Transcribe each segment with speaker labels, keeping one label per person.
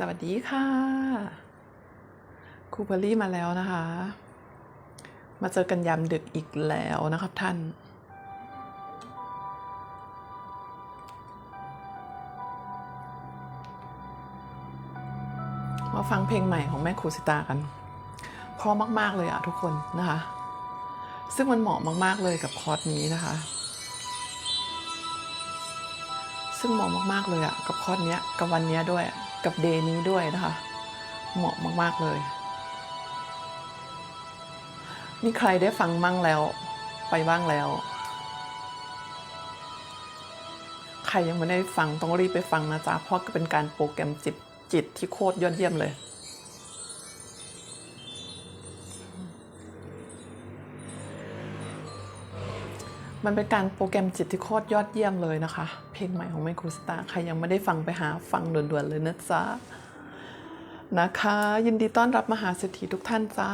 Speaker 1: สวัสดีค่ะ ครูพอรี่มาแล้วนะคะ มาเจอกันยามดึกอีกแล้วนะครับท่าน มาฟังเพลงใหม่ของแม่ครูสิตากัน เพราะมาก ๆ เลยอะทุกคนนะคะ ซึ่งมันเหมาะมาก ๆ เลยกับคอร์สนี้นะคะ ซึ่งเหมาะมาก ๆ เลยอะกับคอร์สเนี้ยกับวันเนี้ยด้วย กับเดย์นี้ด้วยนะคะ เหมาะมาก ๆ เลย มีใครได้ฟังมั่งแล้วไปบ้างแล้ว ใครยังไม่ได้ฟังต้องรีบไปฟังนะจ๊ะ เพราะเป็นการโปรแกรมจิตจิตที่โคตรยอดเยี่ยมเลย มันเป็นการโปรแกรมจิตที่โคตรยอดเยี่ยมเลยนะคะ เพลงใหม่ของไมโครสตาร์ใครยังไม่ได้ฟังไปหาฟังด่วนๆเลยนะจ๊ะนะคะ ยินดีต้อนรับมหาเศรษฐีทุกท่านจ้า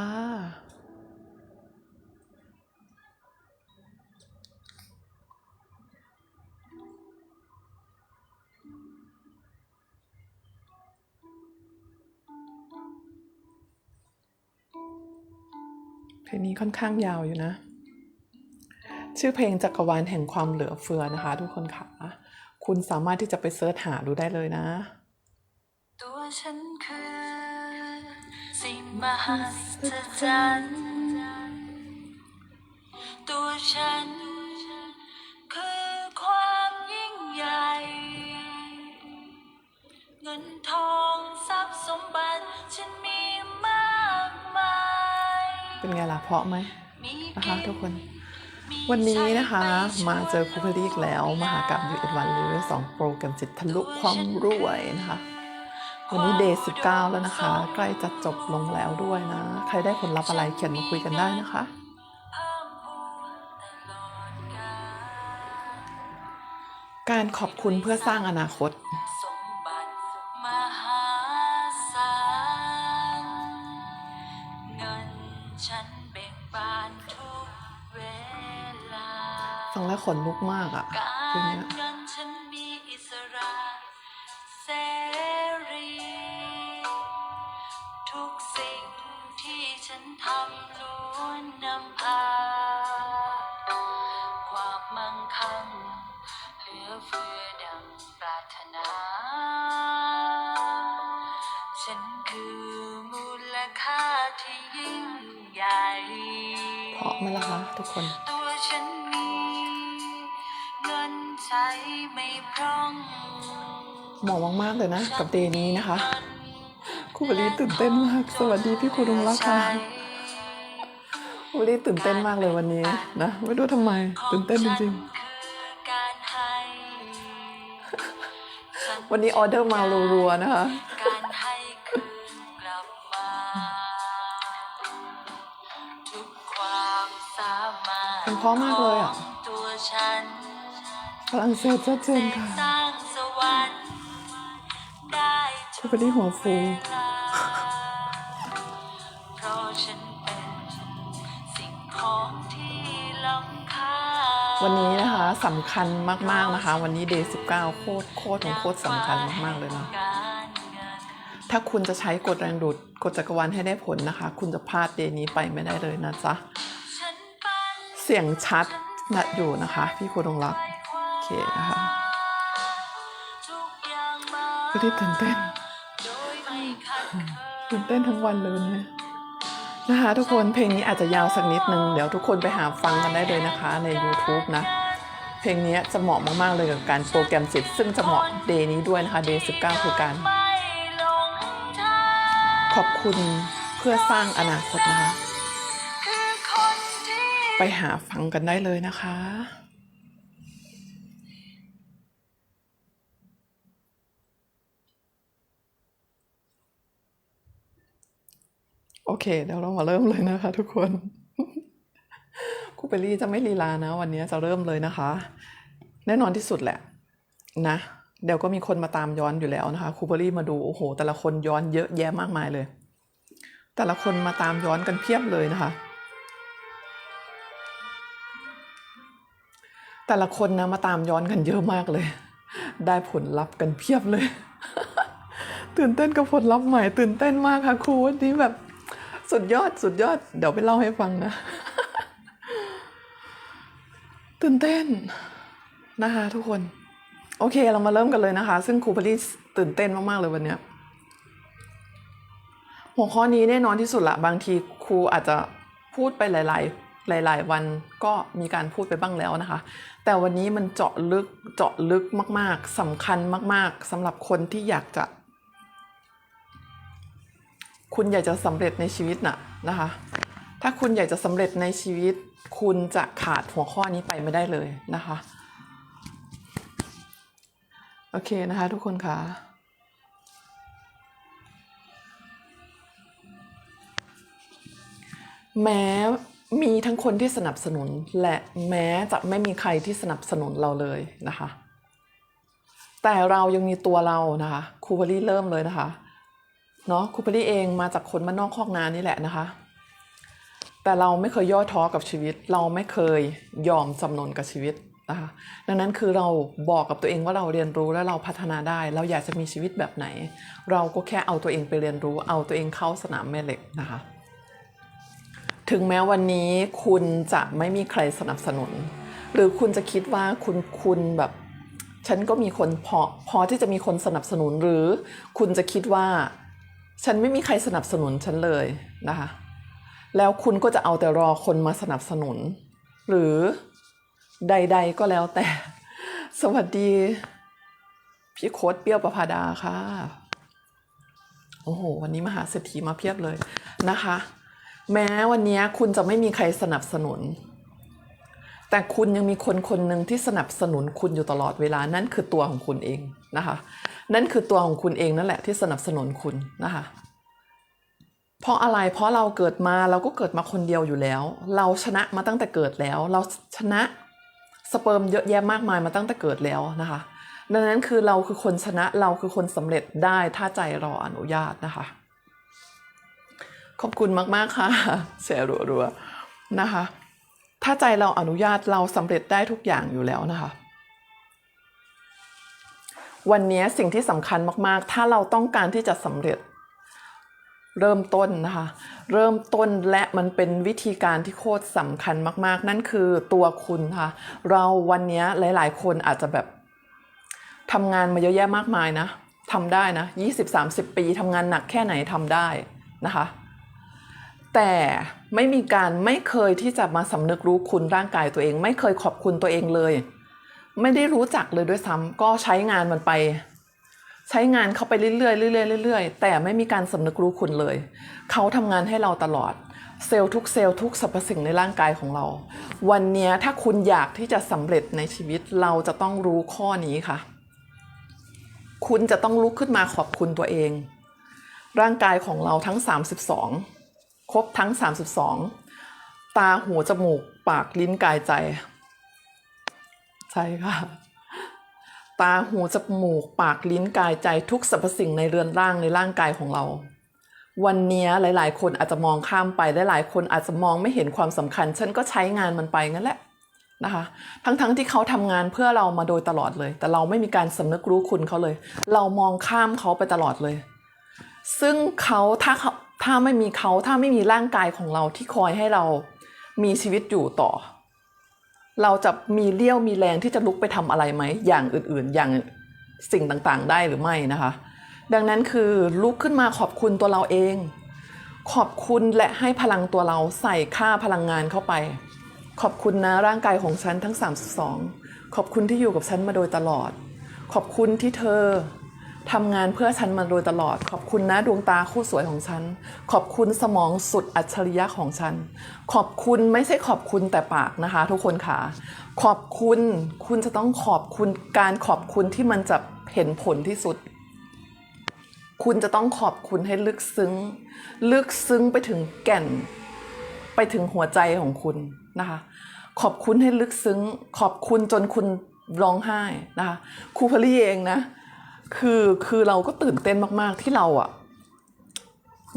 Speaker 1: เพลงนี้ค่อนข้างยาวอยู่นะ ชื่อเพลงจักรวาลแห่งความเหลือเฟือนะคะ ทุกคนค่ะ คุณสามารถที่จะไปเสิร์ชหาดูได้เลยนะ
Speaker 2: ตัวฉันคือสิ่งมหัศจรรย์ตัวฉันคือความยิ่งใหญ่ เงินทองทรัพย์สมบัติฉันมีมากมาย
Speaker 1: เป็นไงล่ะเพราะไหม
Speaker 2: มี
Speaker 1: นะ
Speaker 2: กิ
Speaker 1: คะทุกคน วันนี้นะคะมาเจอครูเพลีกแล้วมหากรรมยูเอ็ดวันหรือสองโปรแกรมจิตทะลุความรวยนะคะวันนี้เดย์สิบเก้าแล้วนะคะ ใกล้จะจบลงแล้วด้วยนะ ใครได้ผลลัพธ์อะไรเขียนมาคุยกันได้นะคะ
Speaker 2: กา
Speaker 1: รขอบคุณเพื่อสร้างอนาคต
Speaker 2: นลุ
Speaker 1: กมากอะ่ะ
Speaker 2: กา
Speaker 1: เพลง
Speaker 2: ร
Speaker 1: เนี้ย
Speaker 2: เงินฉันมีอิสระเสรีทุกสิ่งที่ฉันทำล้วนนำพาความมั่งคั่งเหลือเฟือดังปรารถนา ฉันคือมูลค่าที่ยิ่งใหญ่
Speaker 1: เพราะไหมล่ะคะทุกคน
Speaker 2: ตัวฉัน เห
Speaker 1: มาะมากๆเลยนะ กับเดย์นี้นะคะครูบรีตื่นเต้นมาก สวัสดีพี่ครูดงรักค่ะครูบรีตื่นเต้นมากเลยวันนี้นะไม่รู้ทำไม ตื่นเต้นจริง
Speaker 2: คือการให้ฉัน
Speaker 1: ๆวันนี้ออเดอร์มารัวๆนะคะ
Speaker 2: การให้คืนกลับมาทุกความสามารถ
Speaker 1: เป็นเพราะมากเลยอะ
Speaker 2: ของตัวฉัน
Speaker 1: ฝรั่งเศสชัดเจนค่ะ
Speaker 2: สร้างสวรรค์ได้
Speaker 1: ครูบรีหัวฟู
Speaker 2: เพราะฉันเป็นสิ่งของที่ล้ำค่า
Speaker 1: วันนี้นะคะสำคัญมากๆนะคะ วันนี้เดย์สิบเก้าโคตรโคตรของโคตรสำคัญมากๆเลยนะถ้าคุณจะใช้กฎแรงดูดกฎจักรวาลให้ได้ผลนะคะ คุณจะพลาดเดย์นี้ไปไม่ได้เลยนะจ๊ะ
Speaker 2: เสี
Speaker 1: ยงชัดนะอยู่นะคะ พี่ครูดงรัก เคนะคะ
Speaker 2: ทุกอย่างมา
Speaker 1: ก็รีบตื่นเต้น
Speaker 2: โดยไม่ขัดเคิน
Speaker 1: ตื่นเต้นทั้งวันเลยนะนะคะทุกคนเพลงนี้อาจจะยาวสักนิดนึง เดี๋ยวทุกคนไปหาฟังกันได้เลยนะคะใน YouTube นะ เพลงนี้จะเหมาะมากๆเลยกับการโปรแกรมจิตซึ่งจะเหมาะเดย์นี้ด้วยนะคะเดย์19คือการ
Speaker 2: ไม่หลงทาง
Speaker 1: ขอบคุณเพื่อสร้างอนาคตนะคะ
Speaker 2: คือคนที่
Speaker 1: ไปหาฟังกันได้เลยนะคะ เค เดี๋ยวเรามาเริ่มเลยนะคะ ทุกคนคูเปรี่จะไม่ลีลานะ วันนี้จะเริ่มเลยนะคะ แน่นอนที่สุดแหละ นะ เดี๋ยวก็มีคนมาตามย้อนอยู่แล้วนะคะคูเปรี่มาดูโอ้โห แต่ละคนย้อนเยอะแยะมากมายเลย แต่ละคนมาตามย้อนกันเพียบเลยนะคะ แต่ละคนนะมาตามย้อนกันเยอะมากเลย ได้ผลลัพธ์กันเพียบเลยตื่นเต้นกับผลลัพธ์ใหม่ตื่นเต้นมากค่ะครูวันนี้แบบ สุดยอดสุดยอด เดี๋ยวไปเล่าให้ฟังนะ ตื่นเต้นนะคะทุกคน โอเคเรามาเริ่มกันเลยนะคะ ซึ่งครูพลีตื่นเต้นมาก ๆ เลยวันเนี้ยหัวข้อนี้แน่นอนที่สุดละบางทีครูอาจจะพูดไปหลาย ๆ หลาย ๆ วันก็มีการพูดไปบ้างแล้วนะคะ แต่วันนี้มันเจาะลึกเจาะลึกมาก ๆสำคัญมาก ๆสำหรับคนที่อยากจะ คุณอยากจะสำเร็จในชีวิตน่ะนะคะ ถ้าคุณอยากจะสำเร็จในชีวิต คุณจะขาดหัวข้อนี้ไปไม่ได้เลยนะคะ โอเคนะคะทุกคนคะแม้มีทั้งคนที่สนับสนุน และแม้จะไม่มีใครที่สนับสนุนเราเลยนะคะ แต่เรายังมีตัวเรานะคะครูพลี่เริ่มเลยนะคะ เนาะครูพลี่เองมาจากคนบ้านนอกคอกนานี่แหละนะคะ แต่เราไม่เคยย่อท้อกับชีวิต เราไม่เคยยอมจำนนกับชีวิตนะคะดังนั้นคือเราบอกกับตัวเองว่าเราเรียนรู้และเราพัฒนาได้ เราอยากจะมีชีวิตแบบไหน เราก็แค่เอาตัวเองไปเรียนรู้ เอาตัวเองเข้าสนามแม่เหล็กนะคะ ถึงแม้วันนี้คุณจะไม่มีใครสนับสนุน หรือคุณจะคิดว่าคุณคุณแบบ ฉันก็มีคนพอพอที่จะมีคนสนับสนุนหรือคุณจะคิดว่า ฉันไม่มีใครสนับสนุนฉันเลยนะคะแล้วคุณก็จะเอาแต่รอคนมาสนับสนุน หรือใด ๆ ก็แล้วแต่ สวัสดี พี่โค้ดเปรี้ยวประภาดาค่ะ โอ้โห วันนี้มหาเศรษฐีมาเพียบเลยนะคะ แม้วันนี้คุณจะไม่มีใครสนับสนุน แต่คุณยังมีคนคนหนึ่งที่สนับสนุนคุณอยู่ตลอดเวลานั่นคือตัวของคุณเองนะคะ นั่นคือตัวของคุณเองนั่นแหละที่สนับสนุนคุณนะคะเพราะอะไรเพราะเราเกิดมาเราก็เกิดมาคนเดียวอยู่แล้ว เราชนะมาตั้งแต่เกิดแล้ว เราชนะสเปิร์มเยอะแยะมากมายมาตั้งแต่เกิดแล้วนะคะ ดังนั้นคือเราคือคนชนะเราคือคนสำเร็จได้ถ้าใจเราอนุญาตนะคะ ขอบคุณมาก ๆ ค่ะแชร์รัวๆนะคะ ถ้าใจเราอนุญาตเราสำเร็จได้ทุกอย่างอยู่แล้วนะคะ วันนี้สิ่งที่สำคัญมากๆ ถ้าเราต้องการที่จะสำเร็จ เริ่มต้นนะคะ เริ่มต้นและมันเป็นวิธีการที่โคตรสำคัญมาก ๆ นั่นคือตัวคุณค่ะ เราวันนี้หลาย ๆ คนอาจจะแบบทำงานมาเยอะแยะมากมายนะทำได้นะ20-30 ปีทำงานหนักแค่ไหนทำได้นะคะ แต่ ไม่มีการไม่เคยที่จะมาสำนึกรู้คุณร่างกายตัวเอง ไม่เคยขอบคุณตัวเองเลย ไม่ได้รู้จักเลยด้วยซ้ำก็ใช้งานมันไป ใช้งานเขาไปเรื่อยๆเรื่อยๆเรื่อยๆ แต่ไม่มีการสำนึกรู้คุณเลย เขาทำงานให้เราตลอด เซลล์ทุกเซลล์ทุกสรรพสิ่งในร่างกายของเรา วันนี้ถ้าคุณอยากที่จะสำเร็จในชีวิตเราจะต้องรู้ข้อนี้ค่ะ คุณจะต้องลุกขึ้นมาขอบคุณตัวเอง ร่างกายของเราทั้ง 32 ครบทั้ง 32 ตาหูจมูกปากลิ้นกายใจ ใช่ค่ะ ตาหูจมูกปากลิ้นกายใจทุกสรรพสิ่งในเรือนร่างในร่างกายของเรา วันนี้หลาย ๆ คนอาจจะมองข้ามไปหลายๆคนอาจจะมองไม่เห็นความสำคัญ ฉันก็ใช้งานมันไปงั้นแหละนะคะทั้งๆที่เขาทำงานเพื่อเรามาโดยตลอดเลย แต่เราไม่มีการสำนึกรู้คุณเขาเลย เรามองข้ามเขาไปตลอดเลย ซึ่งเขาถ้าเขา ถ้าไม่มีเขาถ้าไม่มีร่างกายของเราที่คอยให้เรามีชีวิตอยู่ต่อ เราจะมีเลี้ยวมีแรงที่จะลุกไปทำอะไรไหมอย่างอื่นๆ อย่างสิ่งต่างๆ ได้หรือไม่นะคะ ดังนั้นคือลุกขึ้นมาขอบคุณตัวเราเอง ขอบคุณและให้พลังตัวเราใส่ค่าพลังงานเข้าไป ขอบคุณนะร่างกายของฉันทั้ง 32 ขอบคุณที่อยู่กับฉันมาโดยตลอด ขอบคุณที่เธอ ทำงานเพื่อฉันมาโดยตลอด ขอบคุณนะดวงตาคู่สวยของฉัน ขอบคุณสมองสุดอัจฉริยะของฉัน ขอบคุณไม่ใช่ขอบคุณแต่ปากนะคะ ทุกคนค่ะ ขอบคุณคุณจะต้องขอบคุณการขอบคุณที่มันจะเห็นผลที่สุด คุณจะต้องขอบคุณให้ลึกซึ้ง ลึกซึ้งไปถึงแก่น ไปถึงหัวใจของคุณนะคะ ขอบคุณให้ลึกซึ้ง ขอบคุณจนคุณร้องไห้นะคะครูพลีเองนะ คือคือเราก็ตื่นเต้นมากๆที่เราอะ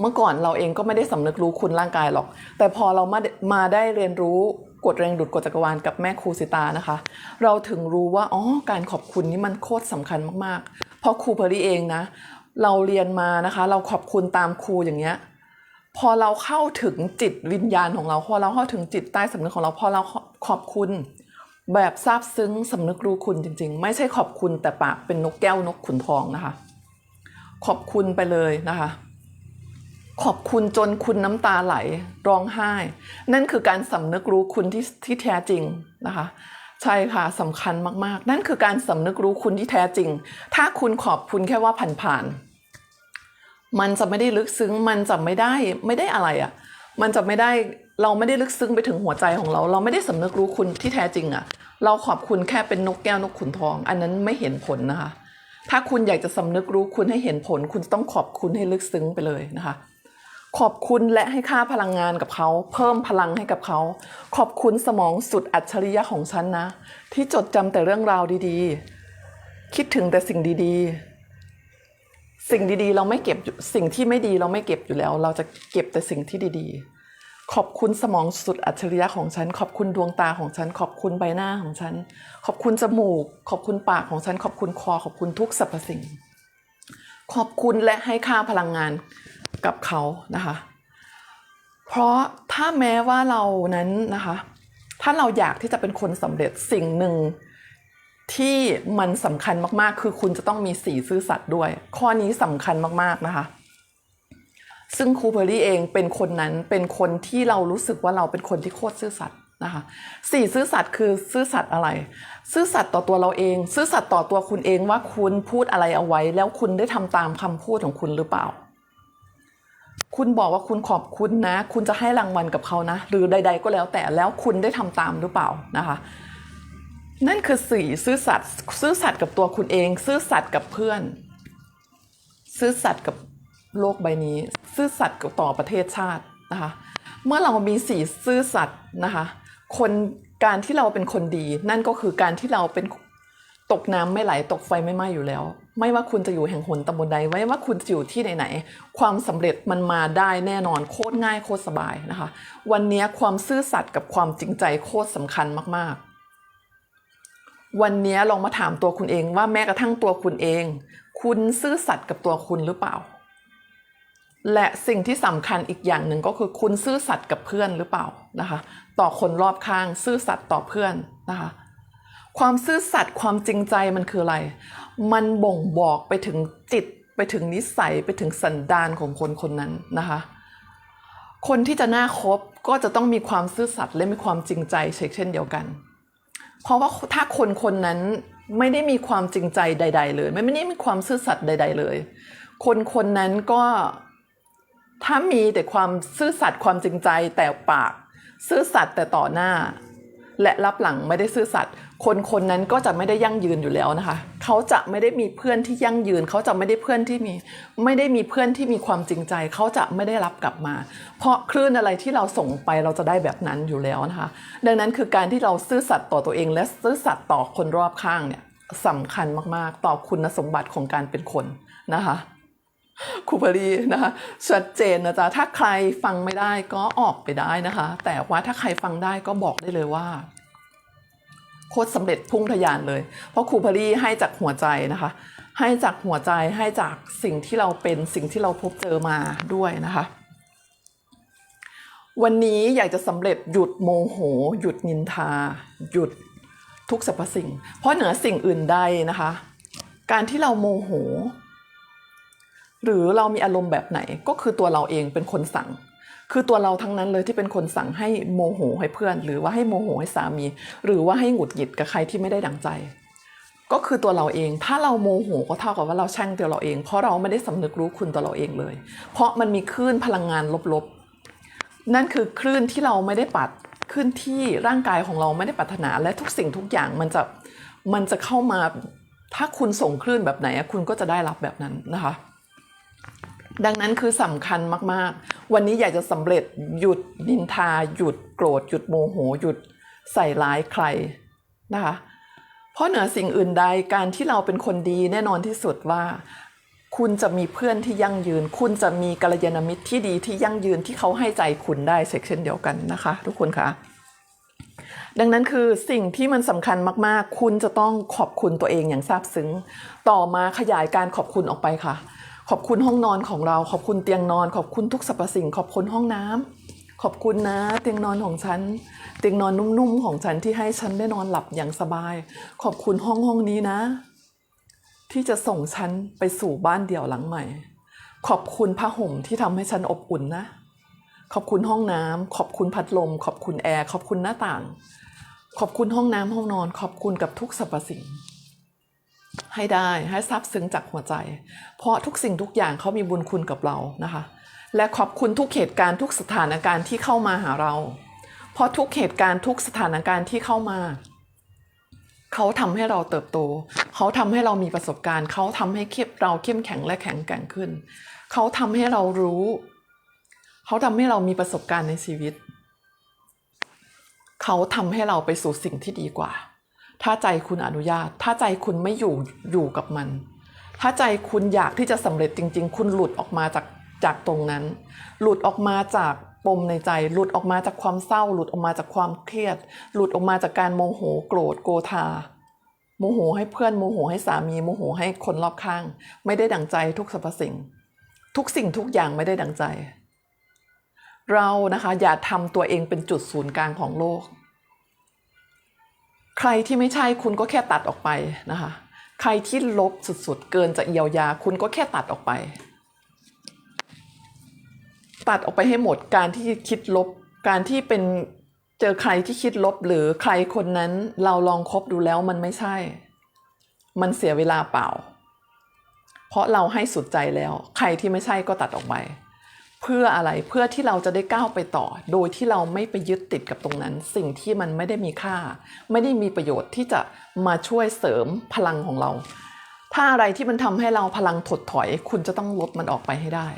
Speaker 1: เมื่อก่อนเราเองก็ไม่ได้สำนึกรู้คุณร่างกายหรอก แต่พอเรามามาได้เรียนรู้กฎแรงดูดกฎจักรวาลกับแม่ครูสิตานะคะ เราถึงรู้ว่าอ๋อการขอบคุณนี่มันโคตรสำคัญมากๆ เพราะครูเพอรี่เองนะ เราเรียนมานะคะ เราขอบคุณตามครูอย่างเงี้ยพอเราเข้าถึงจิตวิญญาณของเรา พอเราเข้าถึงจิตใต้สำนึกของเรา พอเราขอบคุณ แบบซาบซึ้งสำนึกรู้คุณจริง ๆ ไม่ใช่ขอบคุณแต่ปากเป็นนกแก้วนกขุนทองนะคะ ขอบคุณไปเลยนะคะ ขอบคุณจนคุณน้ำตาไหลร้องไห้ นั่นคือการสำนึกรู้คุณที่ที่แท้จริงนะคะ ใช่ค่ะสำคัญมากๆ นั่นคือการสำนึกรู้คุณที่แท้จริง ถ้าคุณขอบคุณแค่ว่าผ่านๆมันจะไม่ได้ลึกซึ้งมันจะไม่ได้ไม่ได้อะไรอะ่ะมันจะไม่ได้ เราไม่ได้ลึกซึ้งไปถึงหัวใจของเรา เราไม่ได้สำนึกรู้คุณที่แท้จริงอะ่ะ เราขอบคุณแค่เป็นนกแก้วนกขุนทอง อันนั้นไม่เห็นผลนะคะ ถ้าคุณอยากจะสำนึกรู้คุณให้เห็นผล คุณต้องขอบคุณให้ลึกซึ้งไปเลยนะคะ ขอบคุณและให้ค่าพลังงานกับเขา เพิ่มพลังให้กับเขา ขอบคุณสมองสุดอัจฉริยะของฉันนะ ที่จดจำแต่เรื่องราวดีๆ คิดถึงแต่สิ่งดีๆ สิ่งดีๆ เราไม่เก็บสิ่งที่ไม่ดีเราไม่เก็บอยู่แล้ว เราจะเก็บแต่สิ่งที่ดีๆ ขอบคุณสมองสุดอัจฉริยะของฉัน ขอบคุณดวงตาของฉัน ขอบคุณใบหน้าของฉัน ขอบคุณจมูก ขอบคุณปากของฉัน ขอบคุณคอ ขอบคุณทุกสรรพสิ่ง ขอบคุณและให้ค่าพลังงานกับเขานะคะ เพราะถ้าแม้ว่าเรานั้นนะคะ ถ้าเราอยากที่จะเป็นคนสำเร็จสิ่งหนึ่งที่มันสำคัญมากๆ คือคุณจะต้องมีสีซื่อสัตย์ด้วย ข้อนี้สำคัญมากๆนะคะ ซึ่งครูเพอร์รี่เองเป็นคนนั้นเป็นคนที่เรารู้สึกว่าเราเป็นคนที่โคตรซื่อสัตย์นะคะสี่ซื่อสัตย์คือซื่อสัตย์อะไร ซื่อสัตย์ต่อตัวเราเอง ซื่อสัตย์ต่อตัวคุณเองว่าคุณพูดอะไรเอาไว้ แล้วคุณได้ทำตามคำพูดของคุณหรือเปล่า คุณบอกว่าคุณขอบคุณนะ คุณจะให้รางวัลกับเขานะ หรือใด ๆ ก็แล้วแต่แล้วคุณได้ทำตามหรือเปล่านะคะนั่นคือสี่ซื่อสัตย์ซื่อสัตย์กับตัวคุณเอง ซื่อสัตย์กับเพื่อน ซื่อสัตย์กับ โลกใบนี้ ซื่อสัตย์กับต่อประเทศชาตินะคะเมื่อเรามีสีซื่อสัตย์นะคะคนการที่เราเป็นคนดี นั่นก็คือการที่เราเป็นตกน้ำไม่ไหลตกไฟไม่ไหม้อยู่แล้ว ไม่ว่าคุณจะอยู่แห่งหนตำบลใดไม่ว่าคุณจะอยู่ที่ไหนๆความสำเร็จมันมาได้แน่นอนโคตรง่ายโคตรสบายนะคะ วันนี้ความซื่อสัตย์กับความจริงใจโคตรสำคัญมากๆ วันนี้ลองมาถามตัวคุณเองว่าแม้กระทั่งตัวคุณเอง คุณซื่อสัตย์กับตัวคุณหรือเปล่า และสิ่งที่สำคัญอีกอย่างหนึ่งก็คือคุณซื่อสัตย์กับเพื่อนหรือเปล่านะคะ ต่อคนรอบข้างซื่อสัตย์ต่อเพื่อนนะคะ ความซื่อสัตย์ความจริงใจมันคืออะไร มันบ่งบอกไปถึงจิตไปถึงนิสัยไปถึงสันดานของคนคนนั้นนะคะ คนที่จะน่าคบก็จะต้องมีความซื่อสัตย์และมีความจริงใจเช่นเดียวกัน เพราะว่าถ้าคนคนนั้นไม่ได้มีความจริงใจใด ๆ เลย ไม่ได้มีความซื่อสัตย์ใด ๆ เลย คนคนนั้นก็ ถ้ามีแต่ความซื่อสัตย์ความจริงใจแต่ปาก ซื่อสัตย์แต่ต่อหน้า และรับหลังไม่ได้ซื่อสัตย์คนคนนั้นก็จะไม่ได้ยั่งยืนอยู่แล้วนะคะ เขาจะไม่ได้มีเพื่อนที่ยั่งยืน เขาจะไม่ได้เพื่อนที่มี ไม่ได้มีเพื่อนที่มีความจริงใจ เขาจะไม่ได้รับกลับมา เพราะคลื่นอะไรที่เราส่งไปเราจะได้แบบนั้นอยู่แล้วนะคะ ดังนั้นคือการที่เราซื่อสัตย์ต่อตัวเอง และซื่อสัตย์ต่อคนรอบข้างเนี่ยสำคัญมากๆ ต่อคุณสมบัติของการเป็นคนนะคะ ครูพรีนะคะชัดเจนนะจ๊ะถ้าใครฟังไม่ได้ก็ออกไปได้นะคะ แต่ว่าถ้าใครฟังได้ก็บอกได้เลยว่าโคตรสำเร็จพุ่งทะยานเลย เพราะครูพรีให้จากหัวใจนะคะ ให้จากหัวใจให้จากสิ่งที่เราเป็นสิ่งที่เราพบเจอมาด้วยนะคะ วันนี้อยากจะสำเร็จหยุดโมโห หยุดนินทา หยุดทุกสรรพสิ่ง เพราะเหนือสิ่งอื่นใดนะคะ การที่เราโมโห หรือเรามีอารมณ์แบบไหนก็คือตัวเราเองเป็นคนสั่ง คือตัวเราทั้งนั้นเลยที่เป็นคนสั่งให้โมโหให้เพื่อน หรือว่าให้โมโหให้สามี หรือว่าให้หงุดหงิดกับใครที่ไม่ได้ดังใจ ก็คือตัวเราเอง ถ้าเราโมโหก็เท่ากับว่าเราแช่งตัวเราเอง เพราะเราไม่ได้สำนึกรู้คุณตัวเราเองเลย เพราะมันมีคลื่นพลังงานลบๆ นั่นคือคลื่นที่เราไม่ได้ปัดคลื่นที่ร่างกายของเราไม่ได้ปรารถนาและทุกสิ่งทุกอย่างมันจะมันจะเข้ามาถ้าคุณส่งคลื่นแบบไหนคุณก็จะได้รับแบบนั้นนะคะ ดังนั้นคือสำคัญมากๆ วันนี้อยากจะสำเร็จหยุดนินทา หยุดโกรธ หยุดโมโห หยุดใส่ร้ายใครนะคะ เพราะเหนือสิ่งอื่นใดการที่เราเป็นคนดีแน่นอนที่สุดว่า คุณจะมีเพื่อนที่ยั่งยืน คุณจะมีกัลยาณมิตรที่ดีที่ยั่งยืนที่เขาให้ใจคุณได้เช่นเดียวกันนะคะ ทุกคนคะดังนั้นคือสิ่งที่มันสำคัญมากๆ คุณจะต้องขอบคุณตัวเองอย่างซาบซึ้ง ต่อมาขยายการขอบคุณออกไปค่ะ ขอบคุณห้องนอนของเรา ขอบคุณเตียงนอน ขอบคุณทุกสรรพสิ่ง ขอบคุณห้องน้ำขอบคุณนะ เตียงนอนของฉัน เตียงนอนนุ่มๆของฉันที่ให้ฉันได้นอนหลับอย่างสบาย ขอบคุณห้องห้องนี้นะ ที่จะส่งฉันไปสู่บ้านเดี่ยวหลังใหม่ ขอบคุณผ้าห่มที่ทำให้ฉันอบอุ่นนะ ขอบคุณห้องน้ำขอบคุณพัดลม ขอบคุณแอร์ ขอบคุณหน้าต่าง ขอบคุณห้องน้ำห้องนอน ขอบคุณกับทุกสรรพสิ่ง ให้ได้ให้ซาบซึ้งจากหัวใจ เพราะทุกสิ่งทุกอย่างเขามีบุญคุณกับเรานะคะ และขอบคุณทุกเหตุการณ์ทุกสถานการณ์ที่เข้ามาหาเรา เพราะทุกเหตุการณ์ทุกสถานการณ์ที่เข้ามา เขาทำให้เราเติบโต เขาทำให้เรามีประสบการณ์ เขาทำให้เข้มเราเข้มแข็งและแข็งแกร่งขึ้น เขาทำให้เรารู้ เขาทำให้เรามีประสบการณ์ในชีวิต เขาทำให้เราไปสู่สิ่งที่ดีกว่า ถ้าใจคุณอนุญาต ถ้าใจคุณไม่อยู่อยู่กับมัน ถ้าใจคุณอยากที่จะสำเร็จจริง ๆ คุณหลุดออกมาจากจากตรงนั้น หลุดออกมาจากปมในใจ หลุดออกมาจากความเศร้า หลุดออกมาจากความเครียด หลุดออกมาจากการโมโหโกรธโกธา โมโหให้เพื่อนโมโหให้สามีโมโหให้คนรอบข้าง ไม่ได้ดังใจทุกสรรพสิ่ง ทุกสิ่งทุกอย่างไม่ได้ดังใจ เรานะคะอย่าทำตัวเองเป็นจุดศูนย์กลางของโลก ใครที่ไม่ใช่คุณก็แค่ตัดออกไปนะคะ ใครที่ลบสุดๆ เกินจะเยียวยา คุณก็แค่ตัดออกไป ตัดออกไปให้หมดการที่คิดลบ การที่เป็นเจอใครที่คิดลบหรือใครคนนั้นเราลองคบดูแล้วมันไม่ใช่ มันเสียเวลาเปล่า เพราะเราให้สุดใจแล้ว ใครที่ไม่ใช่ก็ตัดออกไป เพื่ออะไรเพื่อที่เราจะได้ก้าวไปต่อ โดยที่เราไม่ไปยึดติดกับตรงนั้น สิ่งที่มันไม่ได้มีค่า ไม่ได้มีประโยชน์ที่จะมาช่วยเสริมพลังของเรา ถ้าอะไรที่มันทำให้เราพลังถดถอย คุณจะต้องลดมันออกไปให้ได้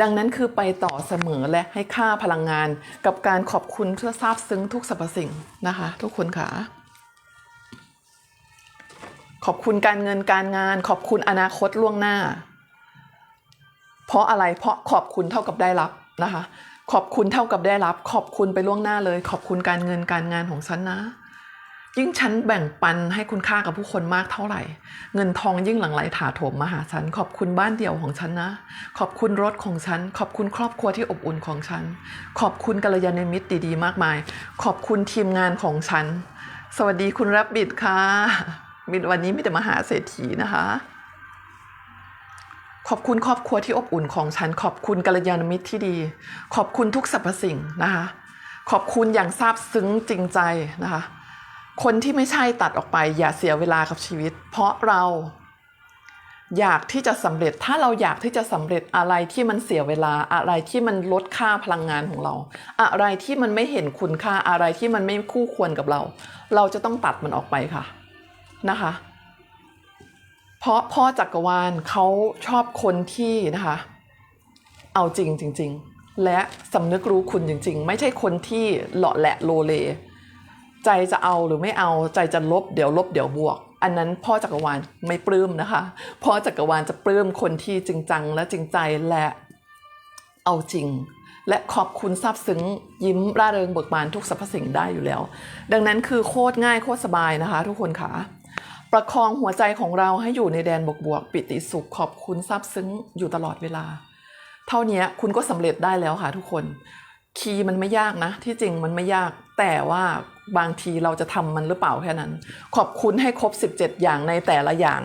Speaker 1: ดังนั้นคือไปต่อเสมอและให้ค่าพลังงาน กับการขอบคุณเพื่อซาบซึ้งทุกสรรพสิ่งนะคะ ทุกคนค่ะขอบคุณการเงินการงาน ขอบคุณอนาคตล่วงหน้า เพราะอะไรเพราะขอบคุณเท่ากับได้รับนะคะ ขอบคุณเท่ากับได้รับ ขอบคุณไปล่วงหน้าเลย ขอบคุณการเงินการงานของฉันนะ ยิ่งฉันแบ่งปันให้คุณค่ากับผู้คนมากเท่าไหร่ เงินทองยิ่งหลั่งไหลถาโถมมาหาฉัน ขอบคุณบ้านเดี่ยวของฉันนะ ขอบคุณรถของฉัน ขอบคุณครอบครัวที่อบอุ่นของฉัน ขอบคุณกัลยาณมิตรดีๆ มากมาย ขอบคุณทีมงานของฉัน สวัสดีคุณรับบิดค่ะบิดวันนี้มีแต่มหาเศรษฐีนะคะ ขอบคุณครอบครัวที่อบอุ่นของฉัน ขอบคุณกัลยาณมิตรที่ดี ขอบคุณทุกสรรพสิ่งนะคะ ขอบคุณอย่างซาบซึ้งจริงใจนะคะ คนที่ไม่ใช่ตัดออกไป อย่าเสียเวลากับชีวิต เพราะเราอยากที่จะสำเร็จถ้าเราอยากที่จะสำเร็จอะไรที่มันเสียเวลาอะไรที่มันลดค่าพลังงานของเรา อะไรที่มันไม่เห็นคุณค่าอะไรที่มันไม่คู่ควรกับเรา เราจะต้องตัดมันออกไปค่ะนะคะ เพราะพ่อจักรวาลเขาชอบคนที่นะคะ เอาจริงจริง ๆ และสำนึกรู้คุณจริง ๆ ไม่ใช่คนที่หลาะแหละโลเล ใจจะเอาหรือไม่เอาใจจะลบเดี๋ยวลบเดี๋ยวบวก อันนั้นพ่อจักรวาลไม่ปลื้มนะคะพ่อจักรวาลจะปลื้มคนที่จริงจังและจริงใจและเอาจริงและขอบคุณซาบซึ้งยิ้มร่าเริงเบิกบานทุกสรรพสิ่งได้อยู่แล้ว ดังนั้นคือโคตรง่ายโคตรสบายนะคะ ทุกคนค่ะ ประคองหัวใจของเราให้อยู่ในแดนบวกบวกๆปิติสุขขอบคุณซาบซึ้งอยู่ตลอดเวลา เท่านี้คุณก็สำเร็จได้แล้วค่ะทุกคน คีย์มันไม่ยากนะ ที่จริงมันไม่ยาก แต่ว่าบางทีเราจะทำมันหรือเปล่าแค่นั้น ขอบคุณให้ครบ 17 อย่างในแต่ละอย่าง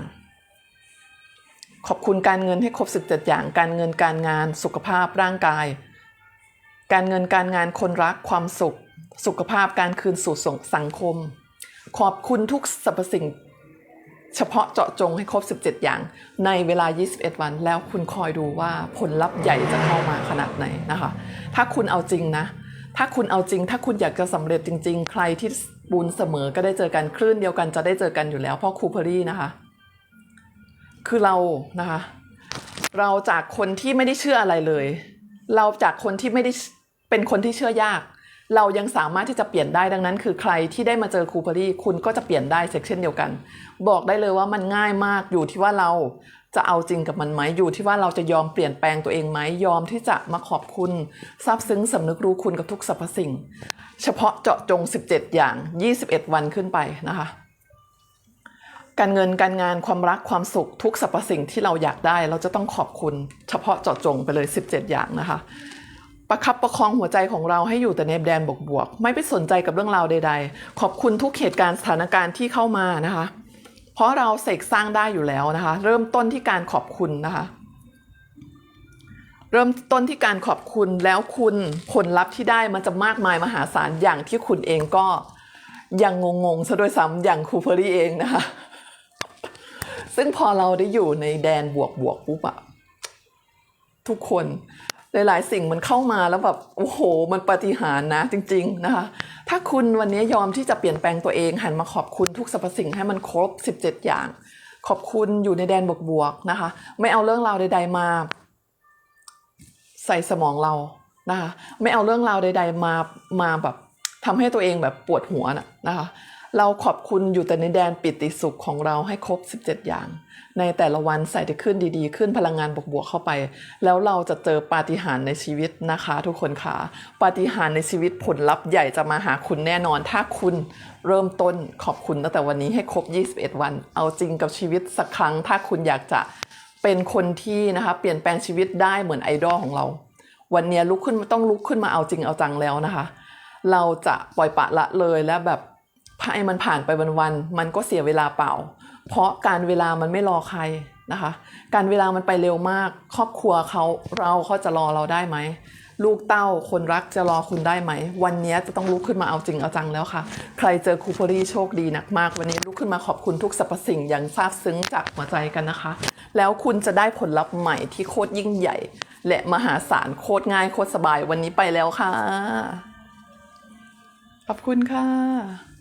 Speaker 1: ขอบคุณการเงินให้ครบ 17 อย่าง การเงินการงานสุขภาพร่างกาย การเงินการงานคนรักความสุข สุขภาพการคืนสู่สังคม ขอบคุณทุกสรรพสิ่ง เฉพาะเจาะจงให้ครบ 17 อย่าง ในเวลา 21 วัน แล้วคุณคอยดูว่าผลลัพธ์ใหญ่จะเข้ามาขนาดไหนนะคะ ถ้าคุณเอาจริงนะ ถ้าคุณเอาจริง ถ้าคุณอยากจะสำเร็จจริง ๆ ใครที่บุญเสมอก็ได้เจอกันคลื่นเดียวกันจะได้เจอกันอยู่แล้วเพราะคูเพอรี่นะคะ คือเรานะคะ เราจากคนที่ไม่ได้เชื่ออะไรเลย เราจากคนที่ไม่ได้เป็นคนที่เชื่อยาก เรายังสามารถที่จะเปลี่ยนได้ดังนั้น คือใครที่ได้มาเจอครูเพอรี่คุณก็จะเปลี่ยนได้เช่นเดียวกัน บอกได้เลยว่ามันง่ายมากอยู่ที่ว่าเราจะเอาจริงกับมันไหมอยู่ที่ว่าเราจะยอมเปลี่ยนแปลงตัวเองไหมยอมที่จะมาขอบคุณซาบซึ้งสำนึกรู้คุณกับทุกสรรพสิ่ง เฉพาะเจาะจง 17 อย่าง 21 วันขึ้นไปนะคะการเงินการงานความรักความสุขทุกสรรพสิ่งที่เราอยากได้ เราจะต้องขอบคุณเฉพาะเจาะจงไปเลย 17 อย่างนะคะ ประคับประคองหัวใจของเราให้อยู่แต่ในแดนบวกๆไม่ไปสนใจกับเรื่องราวใด ๆ ขอบคุณทุกเหตุการณ์สถานการณ์ที่เข้ามานะคะ เพราะเราเสกสร้างได้อยู่แล้วนะคะ เริ่มต้นที่การขอบคุณนะคะ เริ่มต้นที่การขอบคุณแล้วคุณผลลัพธ์ที่ได้มันจะมากมายมหาศาลอย่างที่คุณเองก็ยังงงๆซะด้วยซ้ำอย่างครูเพอรี่เองนะคะซึ่งพอเราได้อยู่ในแดนบวกบวกๆปุ๊บอะทุกคน หลายๆ สิ่งมันเข้ามาแล้วแบบโอ้โห มันปฏิหารนะจริง ๆ นะคะ ถ้าคุณวันนี้ยอมที่จะเปลี่ยนแปลงตัวเอง หันมาขอบคุณทุกสรรพสิ่งให้มันครบ 17 อย่าง ขอบคุณอยู่ในแดนบวกๆนะคะ ไม่เอาเรื่องราวใด ๆ มา ใส่สมองเรานะคะ ไม่เอาเรื่องราวใด ๆ มามาแบบทำให้ตัวเองแบบปวดหัวนะนะคะ เราขอบคุณอยู่แต่ในแดนปิติสุขของเราให้ครบ 17 อย่าง ในแต่ละวันใส่แต่ขึ้นดีๆ ขึ้นพลังงานบวกๆเข้าไป แล้วเราจะเจอปาฏิหาริย์ในชีวิตนะคะ ทุกคนค่ะปาฏิหาริย์ในชีวิตผลลัพธ์ใหญ่จะมาหาคุณแน่นอน ถ้าคุณเริ่มต้นขอบคุณตั้งแต่วันนี้ให้ครบ 21 วัน เอาจริงกับชีวิตสักครั้ง ถ้าคุณอยากจะเป็นคนที่นะคะเปลี่ยนแปลงชีวิตได้เหมือนไอดอลของเรา วันนี้ลุกขึ้นต้องลุกขึ้นมาเอาจริงเอาจังแล้วนะคะ เราจะปล่อยปะละเลยและแบบ ให้มันผ่านไปวันๆมันก็เสียเวลาเปล่า เพราะการเวลามันไม่รอใครนะคะ การเวลามันไปเร็วมาก ครอบครัวเขาเราเขาจะรอเราได้ไหมลูกเต้าคนรักจะรอคุณได้ไหม วันนี้จะต้องลุกขึ้นมาเอาจริงเอาจังแล้วค่ะ ใครเจอครูพอรี่โชคดีหนักมาก วันนี้ลุกขึ้นมาขอบคุณทุกสรรพสิ่งอย่างซาบซึ้งจากหัวใจกันนะคะ แล้วคุณจะได้ผลลัพธ์ใหม่ที่โคตรยิ่งใหญ่ และมหาศาลโคตรง่ายโคตรสบายวันนี้ไปแล้วค่ะ ขอบคุณค่ะ